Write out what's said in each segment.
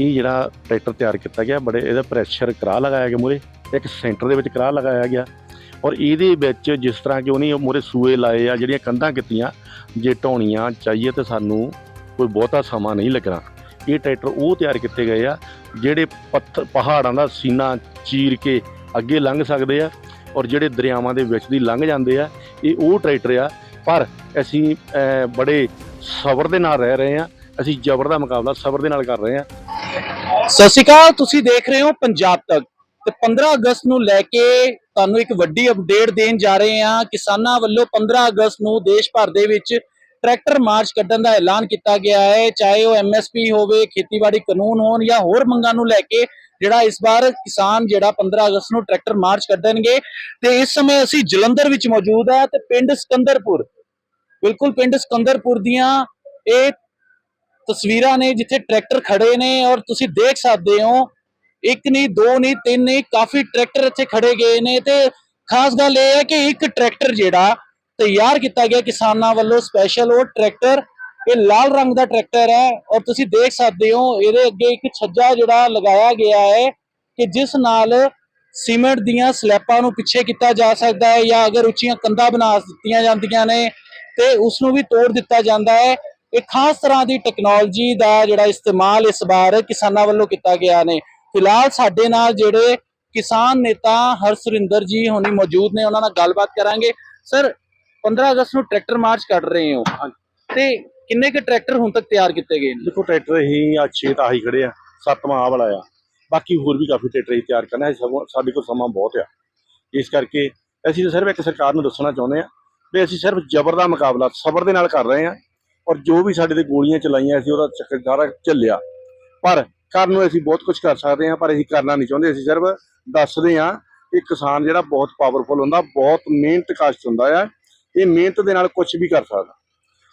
ਇਹ ਜਿਹੜਾ ਟਰੈਕਟਰ ਤਿਆਰ ਕੀਤਾ ਗਿਆ, ਬੜੇ ਇਹਦਾ ਪ੍ਰੈਸ਼ਰ ਕਰਾ ਲਗਾਇਆ ਗਿਆ ਮੂਰੇ ਇੱਕ ਸੈਂਟਰ ਦੇ ਵਿੱਚ ਕਰਾ ਲਗਾਇਆ ਗਿਆ। ਔਰ ਇਹਦੇ ਵਿੱਚ ਜਿਸ ਤਰ੍ਹਾਂ ਕਿ ਉਹਨੇ ਮੂਰੇ ਸੂਏ ਲਾਏ ਆ, ਜਿਹੜੀਆਂ ਕੰਧਾਂ ਕੀਤੀਆਂ, ਜੇ ਢਾਉਣੀਆਂ ਚਾਹੀਏ ਤਾਂ ਸਾਨੂੰ ਕੋਈ ਬਹੁਤਾ ਸਮਾਂ ਨਹੀਂ ਲੱਗਣਾ। ਇਹ ਟਰੈਕਟਰ ਉਹ ਤਿਆਰ ਕੀਤੇ ਗਏ ਆ, ਜਿਹੜੇ ਪੱਥਰ ਪਹਾੜਾਂ ਦਾ ਸੀਨਾ ਚੀਰ ਕੇ ਅੱਗੇ ਲੰਘ ਸਕਦੇ ਆ, ਔਰ ਜਿਹੜੇ ਦਰਿਆਵਾਂ ਦੇ ਵਿੱਚ ਦੀ ਲੰਘ ਜਾਂਦੇ ਆ, ਇਹ ਉਹ ਟਰੈਕਟਰ ਆ। ਪਰ ਅਸੀਂ ਬੜੇ ਸਬਰ ਦੇ ਨਾਲ ਰਹਿ ਰਹੇ ਆ, ਅਸੀਂ ਜ਼ਬਰ ਦਾ ਮੁਕਾਬਲਾ ਸਬਰ ਦੇ ਨਾਲ ਕਰ ਰਹੇ ਆ। ਸਤਿ ਸ਼੍ਰੀ ਅਕਾਲ, ਤੁਸੀਂ ਦੇਖ ਰਹੇ ਹੋ ਪੰਜਾਬ ਤੱਕ। ਤੇ 15 ਅਗਸਤ ਨੂੰ ਲੈ ਕੇ ਤੁਹਾਨੂੰ ਇੱਕ ਵੱਡੀ ਅਪਡੇਟ ਦੇਣ ਜਾ ਰਹੇ ਹਾਂ। ਕਿਸਾਨਾਂ ਵੱਲੋਂ 15 ਅਗਸਤ ਨੂੰ ਦੇਸ਼ ਭਰ ਦੇ ਵਿੱਚ ਟਰੈਕਟਰ ਮਾਰਚ ਕੱਢਣ ਦਾ ਐਲਾਨ ਕੀਤਾ ਗਿਆ ਹੈ। ਚਾਹੇ ਉਹ ਐਮਐਸਪੀ ਹੋਵੇ, ਖੇਤੀਬਾੜੀ ਕਾਨੂੰਨ ਹੋਣ ਜਾਂ ਹੋਰ ਮੰਗਾਂ ਨੂੰ ਲੈ ਕੇ ਜਿਹੜਾ ਇਸ ਵਾਰ ਕਿਸਾਨ ਜਿਹੜਾ 15 ਅਗਸਤ ਨੂੰ ਟਰੈਕਟਰ ਮਾਰਚ ਕੱਢਣਗੇ। ਤੇ ਇਸ ਸਮੇਂ ਅਸੀਂ ਜਲੰਧਰ ਵਿੱਚ ਮੌਜੂਦ ਹੈ ਤੇ ਪਿੰਡ ਸਿਕੰਦਰਪੁਰ, ਬਿਲਕੁਲ ਪਿੰਡ ਸਕੰਦਰਪੁਰ ਦੀਆਂ ਇਹ ਤਸਵੀਰਾਂ ਨੇ ਜਿੱਥੇ ਟਰੈਕਟਰ ਖੜੇ ਨੇ ਔਰ ਤੁਸੀਂ ਦੇਖ ਸਕਦੇ ਹੋ, ਇੱਕ ਨਹੀਂ, ਦੋ ਨਹੀਂ, ਤਿੰਨ ਨਹੀਂ, ਕਾਫੀ ਟਰੈਕਟਰ ਇੱਥੇ ਖੜੇ ਗਏ ਨੇ ਤੇ ਖਾਸ ਗੱਲ ਇਹ ਹੈ ਕਿ ਇੱਕ ਟਰੈਕਟਰ ਜਿਹੜਾ ਤਿਆਰ ਕੀਤਾ ਗਿਆ ਕਿਸਾਨਾਂ ਵੱਲੋਂ ਸਪੈਸ਼ਲ ਉਹ ਟਰੈਕਟਰ ਇਹ ਲਾਲ ਰੰਗ ਦਾ ਟਰੈਕਟਰ ਹੈ ਔਰ ਤੁਸੀਂ ਦੇਖ ਸਕਦੇ ਹੋ ਇਹਦੇ ਅੱਗੇ ਇੱਕ ਛੱਜਾ ਜਿਹੜਾ ਲਗਾਇਆ ਗਿਆ ਹੈ ਕਿ ਜਿਸ ਨਾਲ ਸੀਮੈਂਟ ਦੀਆਂ ਸਲੈਪਾਂ ਨੂੰ ਪਿੱਛੇ ਕੀਤਾ ਜਾ ਸਕਦਾ ਹੈ ਜਾਂ ਅਗਰ ਉੱਚੀਆਂ ਕੰਧਾਂ ਬਣਾ ਦਿੱਤੀਆਂ ਜਾਂਦੀਆਂ ਨੇ ਤੇ ਉਸ ਨੂੰ ਵੀ ਤੋੜ ਦਿੱਤਾ ਜਾਂਦਾ ਹੈ। ਇੱਕ ਖਾਸ ਤਰ੍ਹਾਂ ਦੀ ਟੈਕਨੋਲੋਜੀ ਦਾ ਜਿਹੜਾ ਇਸਤੇਮਾਲ ਇਸ ਵਾਰ ਕਿਸਾਨਾਂ ਵੱਲੋਂ ਕੀਤਾ ਗਿਆ ਨੇ। ਫਿਲਹਾਲ ਸਾਡੇ ਨਾਲ ਜਿਹੜੇ ਕਿਸਾਨ ਨੇਤਾ ਹਰਸੁਰਿੰਦਰ ਜੀ ਹੋਣੀ ਮੌਜੂਦ ਨੇ ਉਹਨਾਂ ਨਾਲ ਗੱਲਬਾਤ ਕਰਾਂਗੇ। ਸਰ 15 ਅਗਸਤ ਨੂੰ ਟਰੈਕਟਰ ਮਾਰਚ ਕੱਢ ਰਹੇ ਹੋ। ਤੇ ਕਿੰਨੇ ਕੁ ਟਰੈਕਟਰ ਹੁਣ ਤੱਕ ਤਿਆਰ ਕੀਤੇ ਗਏ ਨੇ? ਦੇਖੋ ਟਰੈਕਟਰ ਹੀ ਆ 6 ਤਾਂ ਆਹੀ ਖੜੇ ਆ ਸੱਤਵਾਂ ਆ ਵਾਲਾ ਆ। ਬਾਕੀ ਹੋਰ ਵੀ ਕਾਫੀ ਟਰੈਕਟਰ ਹੀ ਤਿਆਰ ਕਰਨਾ ਹੈ ਸਾਡੇ ਕੋਲ ਸਮਾਂ ਬਹੁਤ ਆ। ਇਸ ਕਰਕੇ ਅਸੀਂ ਸਿਰਫ ਇੱਕ ਸਰਕਾਰ ਨੂੰ ਦੱਸਣਾ ਚਾਹੁੰਦੇ ਆ ਵੀ ਅਸੀਂ ਸਿਰਫ ਜ਼ਬਰ ਦਾ ਮੁਕਾਬਲਾ ਸਬਰ ਦੇ ਨਾਲ ਕਰ ਰਹੇ ਆ। ਔਰ ਜੋ ਵੀ ਸਾਡੇ ਤੇ ਗੋਲੀਆਂ ਚਲਾਈਆਂ ਅਸੀਂ ਉਹਦਾ ਚੱਕਰ ਸਾਰਾ ਝੱਲਿਆ। ਪਰ ਕਰਨ ਨੂੰ ਅਸੀਂ ਬਹੁਤ ਕੁਝ ਕਰ ਸਕਦੇ ਆ ਪਰ ਅਸੀਂ ਕਰਨਾ ਨਹੀਂ ਚਾਹੁੰਦੇ। ਅਸੀਂ ਸਿਰਫ ਦੱਸਦੇ ਆ ਕਿ ਕਿਸਾਨ ਜਿਹੜਾ ਬਹੁਤ ਪਾਵਰਫੁਲ ਹੁੰਦਾ ਬਹੁਤ ਮਿਹਨਤ ਕਸ਼ਟ ਹੁੰਦਾ ਆ। ਇਹ ਮਿਹਨਤ ਦੇ ਨਾਲ ਕੁਝ ਵੀ ਕਰ ਸਕਦਾ।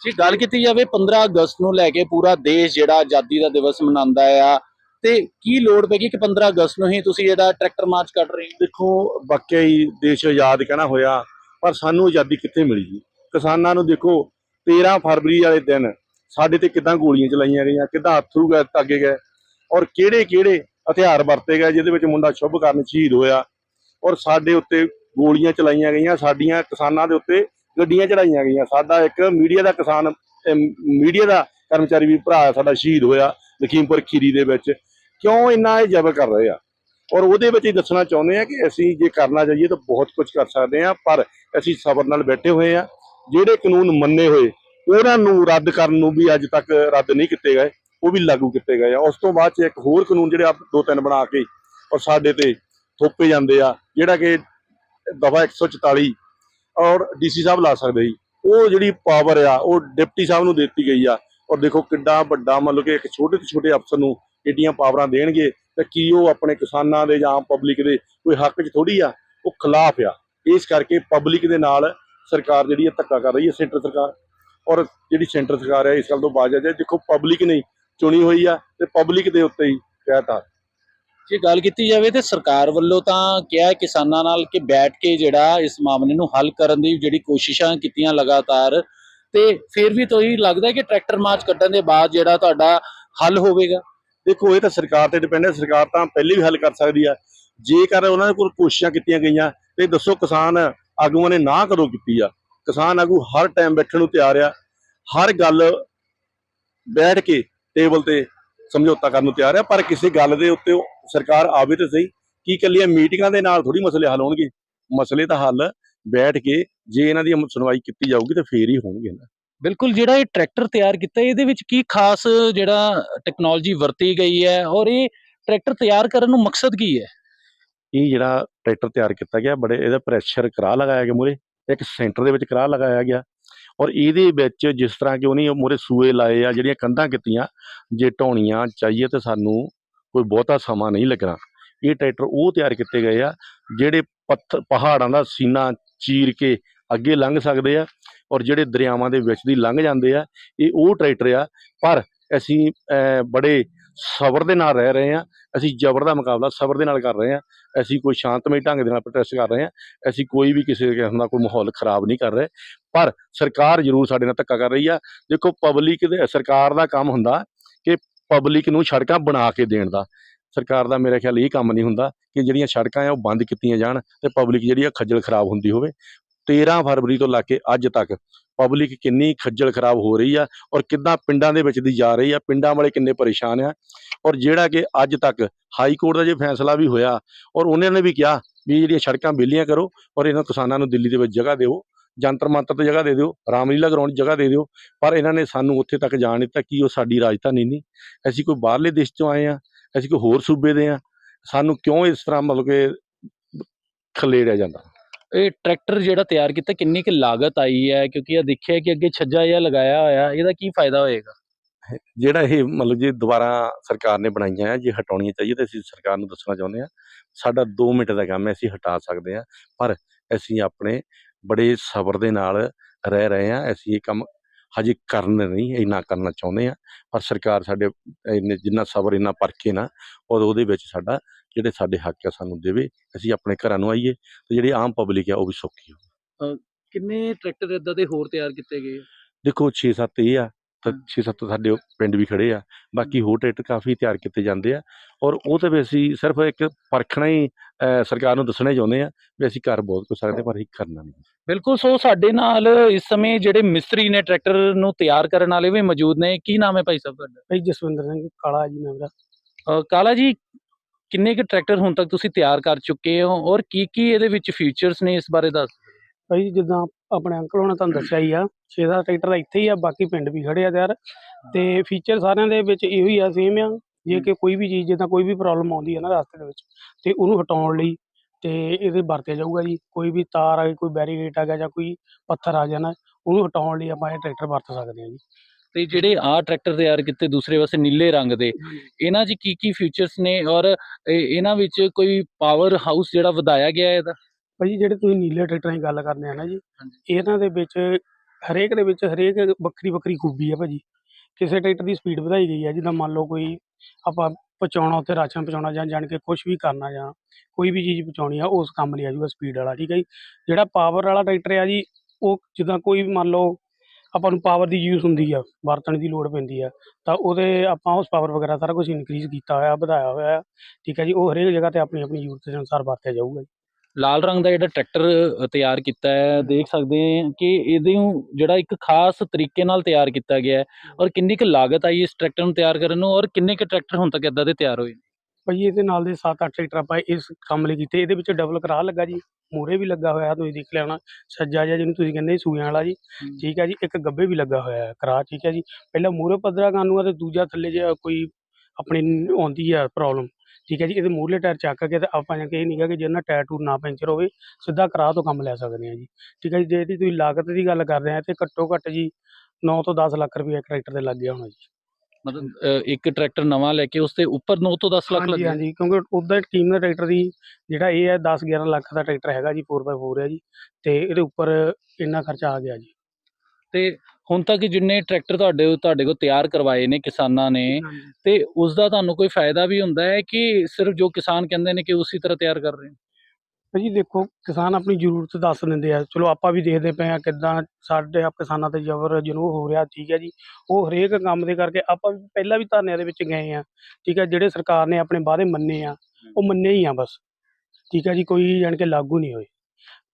ਜੇ ਗੱਲ ਕੀਤੀ ਜਾਵੇ 15 ਅਗਸਤ ਨੂੰ ਲੈ ਕੇ ਪੂਰਾ ਦੇਸ਼ ਜਿਹੜਾ ਆਜ਼ਾਦੀ ਦਾ ਦਿਵਸ ਮਨਾਉਂਦਾ ਆ ਤੇ ਕੀ ਲੋੜ ਪੈਗੀ ਕਿ 15 ਅਗਸਤ ਨੂੰ ਹੀ ਤੁਸੀਂ ਜਿਹੜਾ ਟਰੈਕਟਰ ਮਾਰਚ ਕੱਢ ਰਹੇ ਹੋ? ਦੇਖੋ ਵਾਕਿਆ ਹੀ ਦੇਸ਼ ਆਜ਼ਾਦ ਕਹਿਣਾ ਹੋਇਆ ਪਰ ਸਾਨੂੰ ਆਜ਼ਾਦੀ ਕਿੱਥੇ ਮਿਲੀ ਜੀ? ਕਿਸਾਨਾਂ ਨੂੰ ਦੇਖੋ 13 ਫਰਵਰੀ ਵਾਲੇ ਦਿਨ ਸਾਡੇ ਤੇ ਕਿਦਾਂ ਗੋਲੀਆਂ ਚਲਾਈਆਂ ਗਈਆਂ, ਕਿਦਾਂ ਅਥਰੂ ਗਏ ਤਾਗੇ ਗਏ ਔਰ ਕਿਹੜੇ ਕਿਹੜੇ ਹਥਿਆਰ ਵਰਤੇ ਗਏ ਜਿਹਦੇ ਵਿੱਚ ਮੁੰਡਾ ਸ਼ੁਭ ਕਰਨ ਸ਼ਹੀਦ ਹੋਇਆ ਔਰ ਸਾਡੇ ਉੱਤੇ ਗੋਲੀਆਂ ਚਲਾਈਆਂ ਗਈਆਂ, ਸਾਡੀਆਂ ਕਿਸਾਨਾਂ ਦੇ ਉੱਤੇ ਗੱਡੀਆਂ ਚੜਾਈਆਂ ਗਈਆਂ, ਸਾਡਾ ਇੱਕ ਮੀਡੀਆ ਦਾ ਕਿਸਾਨ ਮੀਡੀਆ ਦਾ ਕਰਮਚਾਰੀ ਵੀ ਭਰਾ ਸਾਡਾ ਸ਼ਹੀਦ ਹੋਇਆ ਲਖੀਮਪੁਰ ਖੀਰੀ ਦੇ ਵਿੱਚ। ਕਿਉਂ ਇੰਨਾ ਇਹ ਜ਼ਬਰ ਕਰ ਰਹੇ ਆ? ਔਰ ਉਹਦੇ ਵਿੱਚ ਹੀ ਦੱਸਣਾ ਚਾਹੁੰਦੇ ਆ ਕਿ ਅਸੀਂ ਜੇ ਕਰਨਾ ਚਾਹੀਏ ਤਾਂ ਬਹੁਤ ਕੁਝ ਕਰ ਸਕਦੇ ਆ, ਪਰ ਅਸੀਂ ਸਬਰ ਨਾਲ ਬੈਠੇ ਹੋਏ ਆ। ਜਿਹੜੇ ਕਾਨੂੰਨ ਮੰਨੇ ਹੋਏ, ਉਹਨਾਂ ਨੂੰ ਰੱਦ ਕਰਨ ਨੂੰ ਵੀ ਅੱਜ ਤੱਕ ਰੱਦ ਨਹੀਂ ਕੀਤੇ ਗਏ, ਉਹ ਵੀ ਲਾਗੂ ਕੀਤੇ ਗਏ ਆ। ਉਸ ਤੋਂ ਬਾਅਦ ਚ ਇੱਕ ਹੋਰ ਕਾਨੂੰਨ ਜਿਹੜੇ ਆ ਦੋ ਤਿੰਨ ਬਣਾ ਕੇ ਔਰ ਸਾਡੇ ਤੇ ਥੋਪੇ ਜਾਂਦੇ ਆ, ਜਿਹੜਾ ਕਿ ਦਫਾ 144 ਔਰ ਡੀਸੀ ਸਾਹਿਬ ਲਾ ਸਕਦੇ ਜੀ। ਉਹ ਜਿਹੜੀ ਪਾਵਰ ਆ, ਉਹ ਡਿਪਟੀ ਸਾਹਿਬ ਨੂੰ ਦਿੱਤੀ ਗਈ ਆ। ਔਰ ਦੇਖੋ ਕਿੱਡਾ ਵੱਡਾ, ਮਤਲਬ ਕਿ ਇੱਕ ਛੋਟੇ ਤੋਂ ਛੋਟੇ ਅਫਸਰ ਨੂੰ ਏਡੀਆਂ ਪਾਵਰਾਂ ਦੇਣਗੇ ਤੇ ਕੀ ਉਹ ਆਪਣੇ ਕਿਸਾਨਾਂ ਦੇ ਜਾਂ ਪਬਲਿਕ ਦੇ ਕੋਈ ਹੱਕ 'ਚ ਥੋੜੀ ਆ? ਉਹ ਖਿਲਾਫ ਆ। ਇਸ ਕਰਕੇ ਪਬਲਿਕ ਦੇ ਨਾਲ ਸਰਕਾਰ ਜਿਹੜੀ ਆ ਧੱਕਾ ਕਰ ਰਹੀ ਹੈ ਸੈਂਟਰ ਸਰਕਾਰ। ਔਰ ਜਿਹੜੀ ਸੈਂਟਰ ਸਰਕਾਰ ਹੈ ਇਸ ਗੱਲ ਤੋਂ ਬਾਜ ਹੈ ਦੇਖੋ ਪਬਲਿਕ ਨੇ ਚੁਣੀ ਹੋਈ ਆ ਤੇ ਪਬਲਿਕ ਦੇ ਉੱਤੇ ਹੀ ਕਹਿਤਾ ਜੇ ਗੱਲ ਕੀਤੀ ਜਾਵੇ ਤੇ ਸਰਕਾਰ ਵੱਲੋਂ ਤਾਂ ਕਿਹਾ ਹੈ ਕਿਸਾਨਾਂ ਨਾਲ ਕਿ ਬੈਠ ਕੇ ਜਿਹੜਾ ਇਸ ਮਾਮਲੇ ਨੂੰ ਹੱਲ ਕਰਨ ਦੀ ਜਿਹੜੀ ਕੋਸ਼ਿਸ਼ਾਂ ਕੀਤੀਆਂ ਲਗਾਤਾਰ ਤੇ ਫਿਰ ਵੀ ਤੋਂ ਹੀ ਲੱਗਦਾ ਹੈ ਕਿ ਟਰੈਕਟਰ ਮਾਰਚ ਕੱਢਣ ਦੇ ਬਾਅਦ ਜਿਹੜਾ ਤੁਹਾਡਾ ਹੱਲ ਹੋਵੇਗਾ। ਦੇਖੋ ਇਹ ਤਾਂ ਸਰਕਾਰ ਤੇ ਡਿਪੈਂਡ ਹੈ ਸਰਕਾਰ ਤਾਂ ਪਹਿਲੇ ਵੀ ਹੱਲ ਕਰ ਸਕਦੀ ਆ। ਜੇਕਰ ਉਹਨਾਂ ਦੇ ਕੋਲ ਕੋਸ਼ਿਸ਼ਾਂ ਕੀਤੀਆਂ ਗਈਆਂ ਤੇ ਦੱਸੋ ਕਿਸਾਨ ਆਗੂਆਂ ਨੇ ਨਾ ਕਦੋਂ ਕੀਤੀ ਆ? ਕਿਸਾਨ ਆਗੂ ਹਰ ਟਾਈਮ ਬੈਠਣ ਨੂੰ ਤਿਆਰ ਆ, ਹਰ ਗੱਲ ਬੈਠ ਕੇ ਟੇਬਲ ਤੇ ਸਮਝੌਤਾ ਕਰਨ ਨੂੰ ਤਿਆਰ ਆ, ਪਰ ਕਿਸੇ ਗੱਲ ਦੇ ਉੱਤੇ ਸਰਕਾਰ ਆਵੇ ਤੇ ਸਹੀ, ਕੀ ਕੱਲੀਆਂ ਮੀਟਿੰਗਾਂ ਦੇ ਨਾਲ ਥੋੜੀ ਮਸਲੇ ਹੱਲ ਹੋਣਗੇ? ਮਸਲੇ ਤਾਂ ਹੱਲ, ਬੈਠ ਕੇ ਜੇ ਇਹਨਾਂ ਦੀ ਸੁਣਵਾਈ ਕੀਤੀ ਜਾਊਗੀ ਤਾਂ ਫੇਰ ਹੀ ਹੋਣਗੇ ਨਾ। ਬਿਲਕੁਲ, ਜਿਹੜਾ ਇਹ ਟਰੈਕਟਰ ਤਿਆਰ ਕੀਤਾ, ਇਹਦੇ ਵਿੱਚ ਕੀ ਖਾਸ ਜਿਹੜਾ ਟੈਕਨੋਲੋਜੀ ਵਰਤੀ ਗਈ ਹੈ ਔਰ ਇਹ ਟਰੈਕਟਰ ਤਿਆਰ ਕਰਨ ਨੂੰ ਮਕਸਦ ਕੀ ਹੈ? ਇਹ ਜਿਹੜਾ ਟਰੈਕਟਰ ਤਿਆਰ ਕੀਤਾ ਗਿਆ, ਬੜੇ ਇਹਦਾ ਪ੍ਰੈਸ਼ਰ ਕਰਾ ਲਗਾਇਆ ਗਿਆ ਮੂਰੇ ਇੱਕ ਸੈਂਟਰ ਦੇ ਵਿੱਚ ਕਰਾ ਲਗਾਇਆ ਗਿਆ। ਔਰ ਇਹਦੇ ਵਿੱਚ ਜਿਸ ਤਰ੍ਹਾਂ ਕਿ ਉਹਨੇ ਮੂਰੇ ਸੂਏ ਲਾਏ ਆ, ਜਿਹੜੀਆਂ ਕੰਧਾਂ ਕੀਤੀਆਂ, ਜੇ ਢਾਉਣੀਆਂ ਚਾਹੀਏ ਤਾਂ ਸਾਨੂੰ ਕੋਈ ਬਹੁਤਾ ਸਮਾਂ ਨਹੀਂ ਲੱਗਣਾ। ਇਹ ਟਰੈਕਟਰ ਉਹ ਤਿਆਰ ਕੀਤੇ ਗਏ ਆ, ਜਿਹੜੇ ਪੱਥਰ ਪਹਾੜਾਂ ਦਾ ਸੀਨਾ ਚੀਰ ਕੇ ਅੱਗੇ ਲੰਘ ਸਕਦੇ ਆ ਔਰ ਜਿਹੜੇ ਦਰਿਆਵਾਂ ਦੇ ਵਿੱਚ ਦੀ ਲੰਘ ਜਾਂਦੇ ਆ, ਇਹ ਉਹ ਟਰੈਕਟਰ ਆ। ਪਰ ਅਸੀਂ ਬੜੇ ਸਬਰ ਦੇ ਨਾਲ ਰਹਿ ਰਹੇ ਆ ਅਸੀਂ ਜ਼ਬਰ ਦਾ ਮੁਕਾਬਲਾ ਸਬਰ ਦੇ ਨਾਲ ਕਰ ਰਹੇ ਆ ਅਸੀਂ ਕੋਈ ਸ਼ਾਂਤਮਈ ਢੰਗ ਦੇ ਨਾਲ ਪ੍ਰੋਟੈਸਟ ਕਰ ਰਹੇ ਆ ਅਸੀਂ ਕੋਈ ਵੀ ਕਿਸੇ ਕਿਸਮ ਦਾ ਕੋਈ ਮਾਹੌਲ ਖਰਾਬ ਨਹੀਂ ਕਰ ਰਹੇ। ਪਰ ਸਰਕਾਰ ਜ਼ਰੂਰ ਸਾਡੇ ਨਾਲ ਧੱਕਾ ਕਰ ਰਹੀ ਆ। ਦੇਖੋ ਪਬਲਿਕ ਦੇ, ਸਰਕਾਰ ਦਾ ਕੰਮ ਹੁੰਦਾ ਕਿ ਪਬਲਿਕ ਨੂੰ ਸੜਕਾਂ ਬਣਾ ਕੇ ਦੇਣ ਦਾ। ਸਰਕਾਰ ਦਾ ਮੇਰੇ ਖਿਆਲ ਇਹ ਕੰਮ ਨਹੀਂ ਹੁੰਦਾ ਕਿ ਜਿਹੜੀਆਂ ਸੜਕਾਂ ਆ ਉਹ ਬੰਦ ਕੀਤੀਆਂ ਜਾਣ ਤੇ ਪਬਲਿਕ ਜਿਹੜੀ ਆ ਖੱਜਲ ਖਰਾਬ ਹੁੰਦੀ ਹੋਵੇ। 13 ਫਰਵਰੀ ਤੋਂ ਲਾ ਕੇ ਅੱਜ ਤੱਕ ਪਬਲਿਕ ਕਿੰਨੀ ਖੱਜਲ ਖਰਾਬ ਹੋ ਰਹੀ ਆ ਔਰ ਕਿੱਦਾਂ ਪਿੰਡਾਂ ਦੇ ਵਿੱਚ ਦੀ ਜਾ ਰਹੀ ਆ, ਪਿੰਡਾਂ ਵਾਲੇ ਕਿੰਨੇ ਪਰੇਸ਼ਾਨ ਆ ਔਰ ਜਿਹੜਾ ਕਿ ਅੱਜ ਤੱਕ ਹਾਈ ਕੋਰਟ ਦਾ ਜੇ ਫੈਸਲਾ ਵੀ ਹੋਇਆ ਔਰ ਉਹਨਾਂ ਨੇ ਵੀ ਕਿਹਾ ਵੀ ਜਿਹੜੀਆਂ ਸੜਕਾਂ ਵਿਹਲੀਆਂ ਕਰੋ ਔਰ ਇਹਨਾਂ ਕਿਸਾਨਾਂ ਨੂੰ ਦਿੱਲੀ ਦੇ ਵਿੱਚ ਜਗ੍ਹਾ ਦਿਓ, ਜੰਤਰ ਮੰਤਰ ਤੇ ਜਗ੍ਹਾ ਦੇ ਦਿਓ, ਰਾਮਲੀਲਾ ਗਰਾਊਂਡ ਜਗ੍ਹਾ ਦੇ ਦਿਓ, ਪਰ ਇਹਨਾਂ ਨੇ ਸਾਨੂੰ ਉੱਥੇ ਤੱਕ ਜਾਣ ਦਿੱਤਾ, ਕਿ ਉਹ ਸਾਡੀ ਰਾਜਧਾਨੀ ਨਹੀਂ। ਅਸੀਂ ਕੋਈ ਬਾਹਰਲੇ ਦੇਸ਼ ਤੋਂ ਆਏ ਆ, ਅਸੀਂ ਕੋਈ ਹੋਰ ਸੂਬੇ ਦੇ ਆ, ਸਾਨੂੰ ਕਿਉਂ ਇਸ ਤਰ੍ਹਾਂ ਮਤਲਬ ਕਿ ਖਲੇੜਿਆ ਜਾਂਦਾ? ਇਹ ਟਰੈਕਟਰ ਜਿਹੜਾ ਤਿਆਰ ਕੀਤਾ, ਕਿੰਨੀ ਕੁ ਲਾਗਤ ਆਈ ਹੈ? ਕਿਉਂਕਿ ਇਹ ਦੇਖਿਆ ਕਿ ਅੱਗੇ ਛੱਜਾ ਜਿਹਾ ਲਗਾਇਆ ਹੋਇਆ, ਇਹਦਾ ਕੀ ਫਾਇਦਾ ਹੋਏਗਾ? ਜਿਹੜਾ ਇਹ ਮਤਲਬ ਜੇ ਦੁਬਾਰਾ ਸਰਕਾਰ ਨੇ ਬਣਾਈਆਂ ਆ, ਜੇ ਹਟਾਉਣੀਆਂ ਚਾਹੀਏ ਤਾਂ ਅਸੀਂ ਸਰਕਾਰ ਨੂੰ ਦੱਸਣਾ ਚਾਹੁੰਦੇ ਆ, ਸਾਡਾ 2 ਮਿੰਟ ਦਾ ਕੰਮ ਹੈ, ਅਸੀਂ ਹਟਾ ਸਕਦੇ ਆ, ਪਰ ਅਸੀਂ ਆਪਣੇ ਬੜੇ ਸਬਰ ਦੇ ਨਾਲ ਰਹਿ ਰਹੇ ਆ, ਅਸੀਂ ਇਹ ਕੰਮ ਹਜੇ ਕਰਨ ਨਹੀਂ, ਇੰਨਾ ਕਰਨਾ ਚਾਹੁੰਦੇ ਆ, ਪਰ ਸਰਕਾਰ ਸਾਡੇ ਇੰਨੇ ਜਿੰਨਾ ਸਬਰ, ਇੰਨਾ ਪਰਖੇ ਨਾ ਔਰ ਉਹਦੇ ਵਿੱਚ ਸਾਡਾ ਜਿਹੜੇ ਸਾਡੇ ਹੱਕ ਆ ਸਾਨੂੰ ਦੇਵੇ ਅਸੀਂ ਆਪਣੇ ਘਰਾਂ ਨੂੰ ਆਈਏ ਤੇ ਜਿਹੜੀ ਆਮ ਪਬਲਿਕ ਆ ਉਹ ਵੀ ਸੌਖੀ ਹੋ ਕਿੰਨੇ ਟਰੈਕਟਰ ਇਦਾਂ ਦੇ ਹੋਰ ਤਿਆਰ ਕੀਤੇ ਗਏ ਦੇਖੋ 6-7 ਇਹ ਆ ਤਾਂ 6-7 ਸਾਡੇ ਪਿੰਡ ਵੀ ਖੜੇ ਆ ਬਾਕੀ ਹੋਰ ਟਰੈਕਟਰ ਕਾਫੀ ਤਿਆਰ ਕੀਤੇ ਜਾਂਦੇ ਆ ਔਰ ਉਹ ਤੇ ਵੀ ਅਸੀਂ ਸਿਰਫ ਇੱਕ ਪਰਖਣਾ ਹੀ ਸਰਕਾਰ ਨੂੰ ਦੱਸਣਾ ਹੀ ਚਾਹੁੰਦੇ ਆ ਵੀ ਅਸੀਂ ਕਰ ਬਹੁਤ ਕੁਝ ਸਕਦੇ ਪਰ ਅਸੀਂ ਕਰਨਾ ਨਹੀਂ। ਬਿਲਕੁਲ ਸੋ ਸਾਡੇ ਨਾਲ ਇਸ ਸਮੇਂ ਜਿਹੜੇ ਮਿਸਤਰੀ ਨੇ ਟਰੈਕਟਰ ਨੂੰ ਤਿਆਰ ਕਰਨ ਵਾਲੇ ਵੀ ਮੌਜੂਦ ਨੇ। ਕੀ ਨਾਮ ਹੈ ਭਾਈ ਸਾਹਿਬ ਤੁਹਾਡਾ? ਭਾਈ ਜਸਵਿੰਦਰ ਸਿੰਘ ਕਾਲਾ ਜੀ ਨਾਮ ਦਾ। ਕਾਲਾ ਜੀ ਕਿੰਨੇ ਕੁ ਟਰੈਕਟਰ ਹੁਣ ਤੱਕ ਤੁਸੀਂ ਤਿਆਰ ਕਰ ਚੁੱਕੇ ਹੋ ਔਰ ਕੀ ਕੀ ਇਹਦੇ ਵਿੱਚ ਫੀਚਰਸ ਨੇ ਇਸ ਬਾਰੇ ਦੱਸ ਭਾਈ ਜਿੱਦਾਂ ਆਪਣੇ ਅੰਕਲ ਹੋਣਾ ਤੁਹਾਨੂੰ ਦੱਸਿਆ ਹੀ ਆ 6 ਦਾ ਟਰੈਕਟਰ ਇੱਥੇ ਹੀ ਆ ਬਾਕੀ ਪਿੰਡ ਵੀ ਖੜੇ ਆ ਯਾਰ ਤੇ ਫੀਚਰ ਸਾਰਿਆਂ ਦੇ ਵਿੱਚ ਇਹੋ ਹੀ ਆ ਸੇਮ ਆ ਜੇ ਕਿ ਕੋਈ ਵੀ ਚੀਜ਼ ਜਿੱਦਾਂ ਕੋਈ ਵੀ ਪ੍ਰੋਬਲਮ ਆਉਂਦੀ ਹੈ ਨਾ ਰਸਤੇ ਦੇ ਵਿੱਚ ਤੇ ਉਹਨੂੰ ਹਟਾਉਣ ਲਈ ਤੇ ਇਹਦੇ ਵਰਤਿਆ ਜਾਊਗਾ ਜੀ। ਕੋਈ ਵੀ ਤਾਰ ਆ ਗਈ ਕੋਈ ਬੈਰੀਗੇਟ ਆ ਗਿਆ ਜਾਂ ਕੋਈ ਪੱਥਰ ਆ ਜਾਣਾ ਉਹਨੂੰ ਹਟਾਉਣ ਲਈ ਆਪਾਂ ਇਹ ਟਰੈਕਟਰ ਵਰਤ ਸਕਦੇ ਹਾਂ ਜੀ। ਤੇ ਜਿਹੜੇ ਆ ਟਰੈਕਟਰ ਤਿਆਰ ਕੀਤੇ ਦੂਸਰੇ ਪਾਸੇ ਨੀਲੇ ਰੰਗ ਦੇ ਇਹਨਾਂ 'ਚ ਕੀ ਕੀ ਫੀਚਰਸ ਨੇ ਔਰ ਇਹ- ਇਹਨਾਂ ਵਿੱਚ ਕੋਈ ਪਾਵਰ ਹਾਊਸ ਜਿਹੜਾ ਵਧਾਇਆ ਗਿਆ ਹੈ ਇਹਦਾ? ਭਾਜੀ ਜਿਹੜੇ ਤੁਸੀਂ ਨੀਲੇ ਟਰੈਕਟਰਾਂ ਦੀ ਗੱਲ ਕਰਦੇ ਆ ਨਾ ਜੀ। ਇਹਨਾਂ ਦੇ ਵਿੱਚ ਹਰੇਕ ਦੇ ਵਿੱਚ ਹਰੇਕ ਵੱਖਰੀ ਵੱਖਰੀ ਖੂਬੀ ਆ ਭਾਜੀ। ਕਿਸੇ ਟਰੈਕਟਰ ਦੀ ਸਪੀਡ ਵਧਾਈ ਗਈ ਆ ਜਿੱਦਾਂ ਮੰਨ ਲਓ ਕੋਈ ਆਪਾਂ ਪਹੁੰਚਾਉਣਾ ਉੱਥੇ ਰਾਸ਼ਨ ਪਹੁੰਚਾਉਣਾ ਜਾਂ ਜਾਣ ਕੇ ਕੁਝ ਵੀ ਕਰਨਾ ਜਾਂ ਕੋਈ ਵੀ ਚੀਜ਼ ਪਹੁੰਚਾਉਣੀ ਆ ਉਸ ਕੰਮ ਲਈ ਆ ਜਾਊਗਾ ਸਪੀਡ ਵਾਲਾ ਠੀਕ ਹੈ ਜੀ। ਜਿਹੜਾ ਪਾਵਰ ਵਾਲਾ ਟਰੈਕਟਰ ਆ ਜੀ ਉਹ ਜਿੱਦਾਂ ਕੋਈ ਵੀ ਮੰਨ ਲਓ ਆਪਾਂ ਨੂੰ ਪਾਵਰ ਦੀ ਯੂਜ਼ ਹੁੰਦੀ ਆ ਵਰਤਣ ਦੀ ਲੋੜ ਪੈਂਦੀ ਆ। ਤਾਂ ਉਹਦੇ ਆਪਾਂ ਉਸ ਪਾਵਰ ਵਗੈਰਾ ਸਾਰਾ ਕੁਝ ਇਨਕਰੀਜ਼ ਕੀਤਾ ਹੋਇਆ ਵਧਾਇਆ ਹੋਇਆ ਆ। ਠੀਕ ਹੈ ਜੀ ਉਹ ਹਰੇਕ ਜਗ੍ਹਾ ਤੇ ਆਪਣੀ ਆਪਣੀ ਜ਼ਰੂਰਤ ਦੇ ਅਨੁਸਾਰ ਵਰਤਿਆ ਜਾਊਗਾ ਜੀ। ਲਾਲ ਰੰਗ ਦਾ ਜਿਹੜਾ ਟਰੈਕਟਰ ਤਿਆਰ ਕੀਤਾ ਹੈ ਦੇਖ ਸਕਦੇ ਹਾਂ ਕਿ ਇਹਦੇ ਨੂੰ ਜਿਹੜਾ ਇੱਕ ਖਾਸ ਤਰੀਕੇ ਨਾਲ ਤਿਆਰ ਕੀਤਾ ਗਿਆ ਹੈ। ਔਰ ਕਿੰਨੀ ਕੁ ਲਾਗਤ ਆਈ ਇਸ ਟਰੈਕਟਰ ਨੂੰ ਤਿਆਰ ਕਰਨ ਨੂੰ ਔਰ ਕਿੰਨੇ ਕੁ ਟਰੈਕਟਰ ਹੁਣ ਤੱਕ ਇਦਾਂ ਦੇ ਤਿਆਰ ਹੋਏ ਨੇ? ਭਾਜੀ ਇਹਦੇ ਨਾਲ ਦੇ 7-8 ਟਰੈਕਟਰ ਆਪਾਂ ਇਸ ਕੰਮ ਲਈ ਕੀਤੇ ਇਹਦੇ ਵਿੱਚ ਡਬਲ ਕਰਾ ਲੱਗਾ ਜੀ। ਮੂਰੇ ਵੀ ਲੱਗਾ ਹੋਇਆ ਤੁਸੀਂ ਦੇਖ ਲਿਆ ਹੋਣਾ ਸੱਜਾ ਜਿਹਾ ਜਿਹਨੂੰ ਤੁਸੀਂ ਕਹਿੰਦੇ ਸੂਇਆਂ ਵਾਲਾ ਜੀ। ਠੀਕ ਹੈ ਜੀ ਇੱਕ ਗੱਬੇ ਵੀ ਲੱਗਾ ਹੋਇਆ ਹੈ ਕਰਾ ਠੀਕ ਹੈ ਜੀ। ਪਹਿਲਾਂ ਮੂਰੇ ਪੱਧਰਾ ਕਾਨੂੰ ਆ ਤੇ ਦੂਜਾ ਥੱਲੇ ਜਿਹਾ ਕੋਈ ਆਪਣੀ ਆਉਂਦੀ ਆ ਪ੍ਰੋਬਲਮ ਠੀਕ ਹੈ ਜੀ ਇਹਦੇ ਮੂਰਲੇ ਟਾਇਰ ਚੱਕ ਕੇ ਤੇ ਆਪਾਂ ਜਾਂ ਕਿ ਇਹ ਨਹੀਂਗਾ ਕਿ ਜਿਹਨਾਂ ਟਾਇਰ ਟੂਰ ਨਾ ਪੈਂਚਰ ਹੋਵੇ ਸਿੱਧਾ ਕਰਾ ਤੋਂ ਕੰਮ ਲੈ ਸਕਦੇ ਆ ਜੀ। ਠੀਕ ਹੈ ਜੀ ਜੇ ਇਹਦੀ ਤੁਸੀਂ ਲਾਗਤ ਦੀ ਗੱਲ ਕਰ ਰਹੇ ਆ ਤੇ ਘੱਟੋ ਘੱਟ ਜੀ 9 ਤੋਂ 10 ਲੱਖ ਰੁਪਏ ਟਰੈਕਟਰ ਦੇ ਲੱਗ ਗਿਆ ਹੋਣਾ ਜੀ। ਮਤਲਬ ਇੱਕ ਟਰੈਕਟਰ ਨਵਾਂ ਲੈ ਕੇ ਉਸ ਤੇ ਉੱਪਰ 9 ਤੋਂ 10 ਲੱਖ ਹਾਂਜੀ ਲੱਗੇ ਹਾਂਜੀ ਕਿਉਂਕਿ ਉਹਦਾ ਕੀਮਤ ਟਰੈਕਟਰ ਦੀ ਜਿਹੜਾ ਇਹ ਹੈ 10 11 ਲੱਖ ਦਾ ਟਰੈਕਟਰ ਹੈਗਾ ਜੀ 4x4 ਹੈ ਜੀ ਤੇ ਇਹਦੇ ਉੱਪਰ ਇੰਨਾ ਖਰਚਾ ਆ ਗਿਆ ਜੀ। ਤੇ ਹੁਣ ਤੱਕ ਜਿੰਨੇ ਟਰੈਕਟਰ ਤੁਹਾਡੇ ਤੁਹਾਡੇ ਕੋਲ ਤਿਆਰ ਕਰਵਾਏ ਨੇ ਕਿਸਾਨਾਂ ਨੇ ਤੇ ਉਸ ਦਾ ਤੁਹਾਨੂੰ ਕੋਈ ਫਾਇਦਾ ਵੀ ਹੁੰਦਾ ਹੈ ਕਿ ਸਿਰਫ ਜੋ ਕਿਸਾਨ ਕਹਿੰਦੇ ਨੇ ਕਿ ਉਸੇ ਤਰ੍ਹਾਂ ਤਿਆਰ ਕਰ ਰਹੇ ਨੇ ਭਾਜੀ ਦੇਖੋ, ਕਿਸਾਨ ਆਪਣੀ ਜ਼ਰੂਰਤ ਦੱਸ ਦਿੰਦੇ ਆ। ਚਲੋ ਆਪਾਂ ਵੀ ਦੇਖਦੇ ਪਏ ਆ ਕਿੱਦਾਂ ਸਾਡੇ ਆਪ ਕਿਸਾਨਾਂ ਤੇ ਜ਼ਬਰ ਜਨੂਹ ਹੋ ਰਿਹਾ, ਠੀਕ ਹੈ ਜੀ। ਉਹ ਹਰੇਕ ਕੰਮ ਦੇ ਕਰਕੇ ਆਪਾਂ ਵੀ ਪਹਿਲਾਂ ਵੀ ਧਰਨਿਆਂ ਦੇ ਵਿੱਚ ਗਏ ਆ ਠੀਕ ਹੈ। ਜਿਹੜੇ ਸਰਕਾਰ ਨੇ ਆਪਣੇ ਵਾਅਦੇ ਮੰਨੇ ਆ, ਉਹ ਮੰਨੇ ਹੀ ਆ ਬਸ, ਠੀਕ ਹੈ ਜੀ। ਕੋਈ ਜਾਣ ਕੇ ਲਾਗੂ ਨਹੀਂ ਹੋਏ,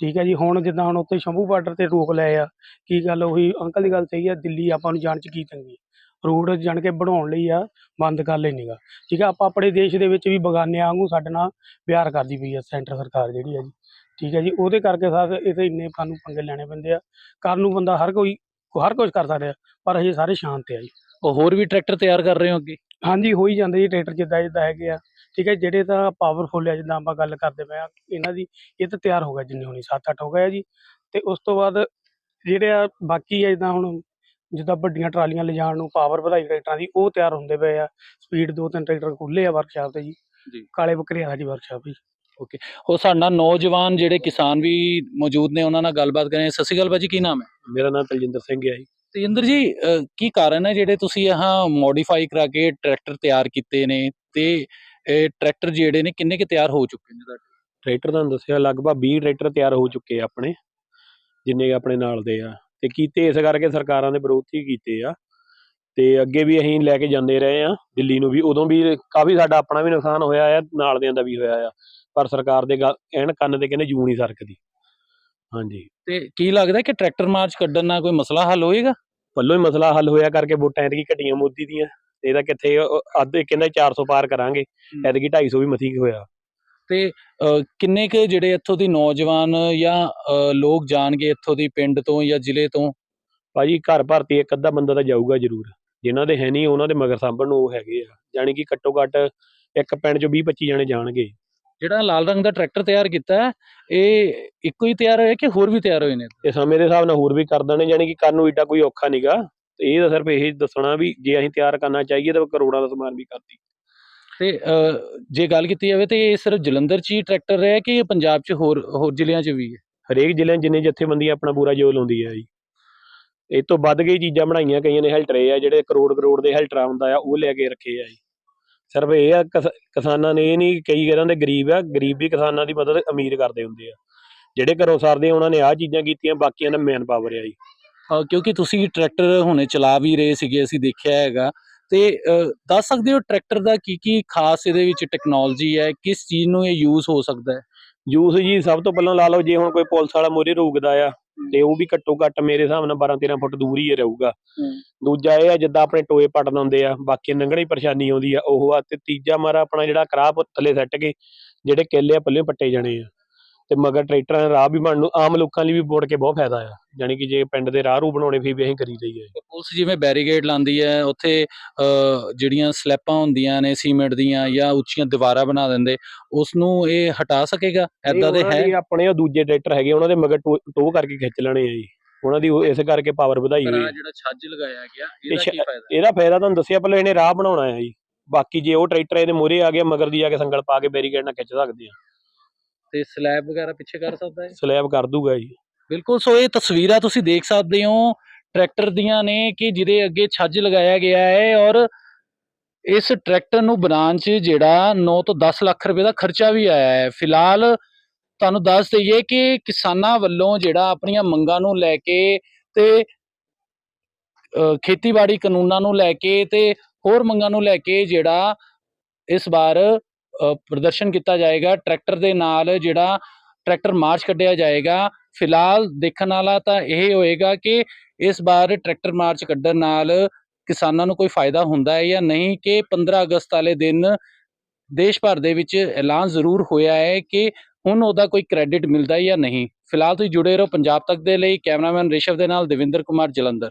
ਠੀਕ ਹੈ ਜੀ। ਹੁਣ ਜਿੱਦਾਂ ਹੁਣ ਉੱਥੇ ਸ਼ੰਭੂ ਬਾਰਡਰ ਤੇ ਰੋਕ ਲਏ ਆ, ਕੀ ਗੱਲ ਉਹੀ ਅੰਕਲ ਦੀ ਗੱਲ ਸਹੀ ਆ ਦਿੱਲੀ ਆਪਾਂ ਨੂੰ ਜਾਣ ਚ ਕੀ ਤੰਗੀ ਰੋਡ ਜਾਣ ਕੇ ਬਣਾਉਣ ਲਈ ਆ ਬੰਦ ਕਰ ਲਈ ਨੀਗਾ। ਠੀਕ ਹੈ ਆਪਾਂ ਆਪਣੇ ਦੇਸ਼ ਦੇ ਵਿੱਚ ਵੀ ਬਗਾਨਿਆਂ ਵਾਂਗੂ ਸਾਡੇ ਨਾਲ ਪਿਆਰ ਕਰਦੀ ਪਈ ਆ ਸੈਂਟਰ ਸਰਕਾਰ ਜਿਹੜੀ ਆ ਜੀ। ਠੀਕ ਹੈ ਜੀ ਉਹਦੇ ਕਰਕੇ ਸਰ ਇਹ ਤੇ ਇੰਨੇ ਸਾਨੂੰ ਪੰਗੇ ਲੈਣੇ ਪੈਂਦੇ ਆ। ਕਰਨ ਨੂੰ ਬੰਦਾ ਹਰ ਕੋਈ ਹਰ ਕੁਝ ਕਰ ਸਕਦਾ ਪਰ ਹਜੇ ਸਾਰੇ ਸ਼ਾਂਤ ਆ ਜੀ। ਉਹ ਹੋਰ ਵੀ ਟਰੈਕਟਰ ਤਿਆਰ ਕਰ ਰਹੇ ਹੋ ਅੱਗੇ? ਹਾਂਜੀ ਹੋ ਹੀ ਜਾਂਦੇ ਜੀ ਟਰੈਕਟਰ ਜਿੱਦਾਂ ਜਿੱਦਾਂ ਹੈਗੇ ਆ। ਠੀਕ ਹੈ ਜਿਹੜੇ ਤਾਂ ਪਾਵਰਫੁੱਲ ਆ ਜਿੱਦਾਂ ਆਪਾਂ ਗੱਲ ਕਰਦੇ ਪਏ ਆ ਇਹਨਾਂ ਦੀ ਇਹ ਤਾਂ ਤਿਆਰ ਹੋ ਗਿਆ ਜਿੰਨੇ ਹੋਣੀ 7-8 ਹੋ ਗਏ ਆ ਜੀ। ਤੇ ਉਸ ਤੋਂ ਬਾਅਦ ਜਿਹੜੇ ਆ ਬਾਕੀ ਆ ਜਿੱਦਾਂ ਹੁਣ ਜਿੱਦਾਂ ਵੱਡੀਆਂ ਟਰਾਲੀਆਂ ਲਿਜਾਣ ਨੂੰ ਪਾਵਰ ਵਧਾਈ ਟਰੈਕਟਰਾਂ ਦੀ ਉਹ ਤਿਆਰ ਹੁੰਦੇ ਪਏ ਆ। ਸਪੀਡ ਦੋ ਤਿੰਨ ਟਰੈਕਟਰ ਖੁੱਲੇ ਆ ਵਰਕਸ਼ਾਪ ਤੇ ਜੀ। ਜੀ। ਕਾਲੇ ਬੱਕਰੇ ਆ ਜੀ ਵਰਕਸ਼ਾਪ ਜੀ। ਉਹ ਸਾਡਾ ਨੌਜਵਾਨ ਜਿਹੜੇ ਕਿਸਾਨ ਵੀ ਮੌਜੂਦ ਨੇ ਉਹਨਾਂ ਨਾਲ ਗੱਲਬਾਤ ਕਰੇ। ਸਤਿ ਸ਼੍ਰੀ ਅਕਾਲ ਭਾਜੀ ਕੀ ਨਾਮ ਹੈ? ਮੇਰਾ ਨਾਮ ਤਲਜਿੰਦਰ ਸਿੰਘ ਹੈ ਜੀ। ਤੇਜਿੰਦਰ ਜੀ ਕੀ ਕਾਰਨ ਹੈ ਜਿਹੜੇ ਤੁਸੀਂ ਇਹ ਮੋਡੀਫਾਈ ਕਰਾ ਕੇ ਟਰੈਕਟਰ ਤਿਆਰ ਕੀਤੇ ਨੇ ਤੇ ਇਹ ਟਰੈਕਟਰ ਜਿਹੜੇ ਨੇ ਕਿੰਨੇ ਕੁ ਤਿਆਰ ਹੋ ਚੁੱਕੇ ਨੇ ਤੁਹਾਡੇ? ਟਰੈਕਟਰ ਤੁਹਾਨੂੰ ਦੱਸਿਆ ਲਗਭਗ 20 ਟਰੈਕਟਰ ਤਿਆਰ ਹੋ ਚੁੱਕੇ ਆ ਆਪਣੇ ਜਿੰਨੇ ਆਪਣੇ ਨਾਲ ਦੇ ਆ। ਤੇ ਕੀਤੇ ਇਸ ਕਰਕੇ ਸਰਕਾਰਾਂ ਦੇ ਵਿਰੋਧ ਹੀ ਕੀਤੇ ਆ। ਤੇ ਅੱਗੇ ਵੀ ਅਸੀਂ ਲੈ ਕੇ ਜਾਂਦੇ ਰਹੇ ਆ ਦਿੱਲੀ ਨੂੰ ਵੀ ਉਦੋਂ ਵੀ ਕਾਫੀ ਸਾਡਾ ਆਪਣਾ ਵੀ ਨੁਕਸਾਨ ਹੋਇਆ ਆ ਨਾਲ ਦਿਆਂ ਦਾ ਵੀ ਹੋਇਆ ਆ ਪਰ ਸਰਕਾਰ ਦੇ ਐਨ ਕੰਨ ਤੇ ਕਹਿੰਦੇ ਜੂੰ ਨਹੀਂ ਸਰਕਦੀ। ਹਾਂਜੀ। ਤੇ ਕੀ ਲੱਗਦਾ ਕਿ ਟਰੈਕਟਰ ਮਾਰਚ ਕੱਢਣ ਨਾਲ ਕੋਈ ਮਸਲਾ ਹੱਲ ਹੋਏਗਾ? ਪੱਲੋਂ ਹੀ ਮਸਲਾ ਹੱਲ ਹੋਇਆ ਕਰਕੇ ਵੋਟਾਂ ਐਤਕੀ ਘਟੀਆਂ ਮੋਦੀ ਦੀਆਂ ਇਹਦਾ ਕਿੱਥੇ ਅੱਧੇ ਕਹਿੰਦਾ 400 ਪਾਰ ਕਰਾਂਗੇ ਐਤਕੀ 250 ਵੀ ਮਥੀ ਹੋਇਆ। ਤੇ ਕਿੰਨੇ ਕੁ ਜਿਹੜੇ ਇੱਥੋਂ ਦੀ ਨੌਜਵਾਨ ਜਾਂ ਲੋਕ ਜਾਣਗੇ ਇੱਥੋਂ ਦੀ ਪਿੰਡ ਤੋਂ ਜਾਂ ਜ਼ਿਲ੍ਹੇ ਤੋਂ? ਭਾਜੀ ਘਰ ਭਰਤੀ ਇੱਕ ਅੱਧਾ ਬੰਦਾ ਤਾਂ ਜਾਊਗਾ ਜ਼ਰੂਰ। ਜਿਨ੍ਹਾਂ ਦੇ ਹੈ ਨਹੀਂ ਉਹਨਾਂ ਦੇ ਮਗਰ ਸਾਂਭਣ ਨੂੰ ਉਹ ਹੈਗੇ ਆ। ਯਾਨੀ ਕਿ ਘੱਟੋ ਘੱਟ ਇੱਕ ਪਿੰਡ ਚੋਂ 20 25 ਜਣੇ ਜਾਣਗੇ। ਜਿਹੜਾ ਲਾਲ ਰੰਗ ਦਾ ਟਰੈਕਟਰ ਤਿਆਰ ਕੀਤਾ ਹੈ, ਇਹ ਇੱਕੋ ਹੀ ਤਿਆਰ ਹੋਇਆ ਕਿ ਹੋਰ ਵੀ ਤਿਆਰ ਹੋਏ ਨੇ? ਤੇ ਸਮੇਂ ਦੇ ਹਿਸਾਬ ਨਾਲ ਹੋਰ ਵੀ ਕਰ ਦੇਣੇ ਯਾਨੀ ਕਿ ਕਰਨ ਨੂੰ ਏਡਾ ਕੋਈ ਔਖਾ ਨਹੀਂਗਾ ਇਹ ਤਾਂ ਸਿਰਫ ਇਹ ਦੱਸਣਾ ਵੀ ਜੇ ਅਸੀਂ ਤਿਆਰ ਕਰਨਾ ਚਾਹੀਏ ਤਾਂ ਕਰੋੜਾਂ ਦਾ ਸਮਾਨ ਵੀ ਕਰਦੀ ਤੇ ਜੇ ਗੱਲ ਕੀਤੀ ਜਾਵੇ ਤੇ ਇਹ ਸਿਰਫ ਜਲੰਧਰ 'ਚ ਹੀ ਟਰੈਕਟਰ ਰਿਹਾ ਕਿ ਇਹ ਪੰਜਾਬ 'ਚ ਹੋਰ ਹੋਰ ਜ਼ਿਲ੍ਹਿਆਂ 'ਚ ਵੀ ਹੈ? ਹਰੇਕ ਜ਼ਿਲ੍ਹੇ 'ਚ ਜਿੰਨੇ ਜਥੇਬੰਦੀਆਂ ਆਪਣਾ ਪੂਰਾ ਜੋਰ ਲਾਉਂਦੀ ਹੈ ਜੀ। ਇਹ ਤੋਂ ਵੱਧ ਗਈ ਚੀਜ਼ਾਂ ਬਣਾਈਆਂ ਕਈਆਂ ਨੇ ਹੈਲਟਰੇ ਆ ਜਿਹੜੇ ਕਰੋੜ ਕਰੋੜ ਦੇ ਹੈਲਟਰਾ ਹੁੰਦਾ ਆ ਉਹ ਲੈ ਕੇ ਰੱਖੇ ਆ ਜੀ। ਸਿਰਫ ਇਹ ਆ ਕਿਸ- ਕਿਸਾਨਾਂ ਨੇ ਇਹ ਨਹੀਂ ਕਈ ਕਹਿੰਦੇ ਦੇ ਗਰੀਬ ਆ ਗਰੀਬ ਵੀ ਕਿਸਾਨਾਂ ਦੀ ਮਦਦ ਅਮੀਰ ਕਰਦੇ ਹੁੰਦੇ ਆ। ਜਿਹੜੇ ਘਰੋਂ ਸਰਦੇ ਉਹਨਾਂ ਨੇ ਆਹ ਚੀਜ਼ਾਂ ਕੀਤੀਆਂ ਬਾਕੀਆਂ ਦਾ ਮੈਨ ਪਾਵਰ ਆ ਜੀ। ਕਿਉਂਕਿ ਤੁਸੀਂ ਟਰੈਕਟਰ ਹੁਣੇ ਚਲਾ ਵੀ ਰਹੇ ਸੀਗੇ ਅਸੀਂ ਦੇਖਿਆ ਹੈਗਾ। ਤੇ ਦੱਸ ਸਕਦੇ ਹੋ ਟਰੈਕਟਰ ਦਾ ਕੀ ਕੀ ਖਾਸ ਇਹਦੇ ਵਿੱਚ ਟੈਕਨੋਲੋਜੀ ਹੈ? ਕਿਸ ਚੀਜ਼ ਨੂੰ ਇਹ ਯੂਜ਼ ਹੋ ਸਕਦਾ ਹੈ? ਜੂਸ ਜੀ ਸਭ ਤੋਂ ਪਹਿਲਾਂ ਲਾ ਲਓ ਜੇ ਹੁਣ ਕੋਈ ਪੁਲਿਸ ਵਾਲਾ ਮੋਰੇ ਰੋਕਦਾ ਆ ਤੇ ਉਹ ਵੀ ਘੱਟੋ ਘੱਟ ਮੇਰੇ ਹਿਸਾਬ ਨਾਲ 12 13 ਫੁੱਟ ਦੂਰ ਹੀ ਰਹੂਗਾ। ਦੂਜਾ ਇਹ ਆ ਜਿੱਦਾਂ ਆਪਣੇ ਟੋਏ ਪੱਟ ਦਿੰਦੇ ਆ ਬਾਕੀ ਹੀ ਪਰੇਸ਼ਾਨੀ ਆਉਂਦੀ ਆ ਉਹ ਆ ਤੇ ਤੀਜਾ ਮਾਰਾ ਆਪਣਾ ਜਿਹੜਾ ਕਰਾਹ ਪ- ਥੱਲੇ ਸੱਟ ਕੇ ਜਿਹੜੇ ਕੇਲੇ ਆ ਪੱਲੇ ਪੱਟੇ ਜਾਣੇ ਆ। ਤੇ ਮਗਰ ਟਰੈਕਟਰਾਂ ਦਾ ਰਾਹ ਵੀ ਬਣਨ ਨੂੰ ਆਮ ਲੋਕਾਂ ਲਈ ਵੀ ਬੋੜ ਕੇ ਬਹੁਤ ਫਾਇਦਾ ਆ। ਯਾਨੀ ਕਿ ਜੇ ਪਿੰਡ ਦੇ ਰਾਹ ਰੂ ਬਣਾਉਣੇ ਫਿਰ ਵੀ ਅਸੀਂ ਕਰੀ ਦਈਏ ਪੁਲਿਸ ਜਿਵੇਂ ਬੈਰੀਗੇਡ ਲਾਉਂਦੀ ਹੈ ਉੱਥੇ ਜਿਹੜੀਆਂ ਸਲੈਪਾਂ ਹੁੰਦੀਆਂ ਨੇ ਸੀਮੈਂਟ ਦੀਆਂ ਜਾਂ ਉੱਚੀਆਂ ਦੀਵਾਰਾਂ ਬਣਾ ਦਿੰਦੇ ਉਸ ਨੂੰ ਇਹ ਹਟਾ ਸਕੇਗਾ? ਐਦਾਂ ਦੇ ਹੈ? ਆਪਣੇ ਉਹ ਦੂਜੇ ਟਰੈਕਟਰ ਹੈਗੇ ਉਹਨਾਂ ਦੇ ਮਗਰ ਟੋ ਟੋਹ ਕਰਕੇ ਖਿੱਚ ਲੈਣੇ ਆ ਜੀ। ਉਹਨਾਂ ਦੀ ਇਸ ਕਰਕੇ ਪਾਵਰ ਵਧਾਈ ਹੋਈ। ਆ। ਜਿਹੜਾ ਛੱਜ ਲਗਾਇਆ ਗਿਆ ਇਹਦਾ ਕੀ ਫਾਇਦਾ? ਇਹਦਾ ਫਾਇਦਾ ਤੁਹਾਨੂੰ ਦੱਸਿਆ ਪਹਿਲਾਂ ਇਹਨੇ ਰਾਹ ਬਣਾਉਣਾ ਆ ਜੀ। ਬਾਕੀ ਜੇ ਉਹ ਟਰੈਕਟਰ ਇਹਦੇ ਮੂਹਰੇ ਆ ਗਿਆ ਮਗਰ ਦੀ ਜਾ ਕੇ ਸੰਗਲ ਪਾ ਕੇ ਬੈਰੀਕੇਡ ਨਾਲ ਖਿੱਚ ਸਕਦੇ ਆ। ਤੇ ਸਲੈਬ ਵਗੈਰਾ ਪਿੱਛੇ ਕਰ ਸਕਦਾ ਹੈ ਸਲੈਬ ਕਰ ਦੂਗਾ ਜੀ। ਬਿਲਕੁਲ ਸੋ ਇਹ ਤਸਵੀਰਾਂ ਤੁਸੀਂ ਦੇਖ ਸਕਦੇ ਹੋ ਟਰੈਕਟਰ ਦੀਆਂ ਨੇ ਕਿ ਜਿਹਦੇ ਅੱਗੇ ਛੱਜ ਲਗਾਇਆ ਗਿਆ ਹੈ ਔਰ ਇਸ ਟਰੈਕਟਰ ਨੂੰ ਬਣਾਉਣ 'ਚ ਜਿਹੜਾ 9 ਤੋਂ 10 ਲੱਖ ਰੁਪਏ ਦਾ ਖਰਚਾ ਵੀ ਆਇਆ ਹੈ। ਫਿਲਹਾਲ ਤੁਹਾਨੂੰ ਦੱਸ ਦਈਏ ਕਿ ਕਿਸਾਨਾਂ ਵੱਲੋਂ ਜਿਹੜਾ ਆਪਣੀਆਂ ਮੰਗਾਂ ਨੂੰ ਲੈ ਕੇ ਤੇ ਖੇਤੀਬਾੜੀ ਕਾਨੂੰਨਾਂ ਨੂੰ ਲੈ ਕੇ ਤੇ ਹੋਰ ਮੰਗਾਂ ਨੂੰ ਲੈ ਕੇ ਜਿਹੜਾ ਇਸ ਵਾਰ ਪ੍ਰਦਰਸ਼ਨ ਕੀਤਾ ਜਾਏਗਾ। ਟਰੈਕਟਰ ਦੇ ਨਾਲ ਜਿਹੜਾ ਟਰੈਕਟਰ ਮਾਰਚ ਕੱਢਿਆ ਜਾਏਗਾ। ਫਿਲਹਾਲ ਦੇਖਣ ਵਾਲਾ ਤਾਂ ਇਹ ਹੋਏਗਾ ਕਿ ਇਸ ਵਾਰ ਟਰੈਕਟਰ ਮਾਰਚ ਕੱਢਣ ਨਾਲ ਕਿਸਾਨਾਂ ਨੂੰ ਕੋਈ ਫਾਇਦਾ ਹੁੰਦਾ ਹੈ ਜਾਂ ਨਹੀਂ ਕਿ 15 ਅਗਸਤ ਵਾਲੇ ਦਿਨ ਦੇਸ਼ ਭਰ ਦੇ ਵਿੱਚ ਐਲਾਨ ਜ਼ਰੂਰ ਹੋਇਆ ਹੈ ਕਿ ਹੁਣ ਉਹਦਾ ਕੋਈ ਕ੍ਰੈਡਿਟ ਮਿਲਦਾ ਹੈ ਜਾਂ ਨਹੀਂ। ਫਿਲਹਾਲ ਤੁਸੀਂ ਜੁੜੇ ਰਹੋ ਪੰਜਾਬ ਤੱਕ ਦੇ ਲਈ। ਕੈਮਰਾਮੈਨ ਰਿਸ਼ਵ ਦੇ ਨਾਲ ਦਵਿੰਦਰ ਕੁਮਾਰ ਜਲੰਧਰ।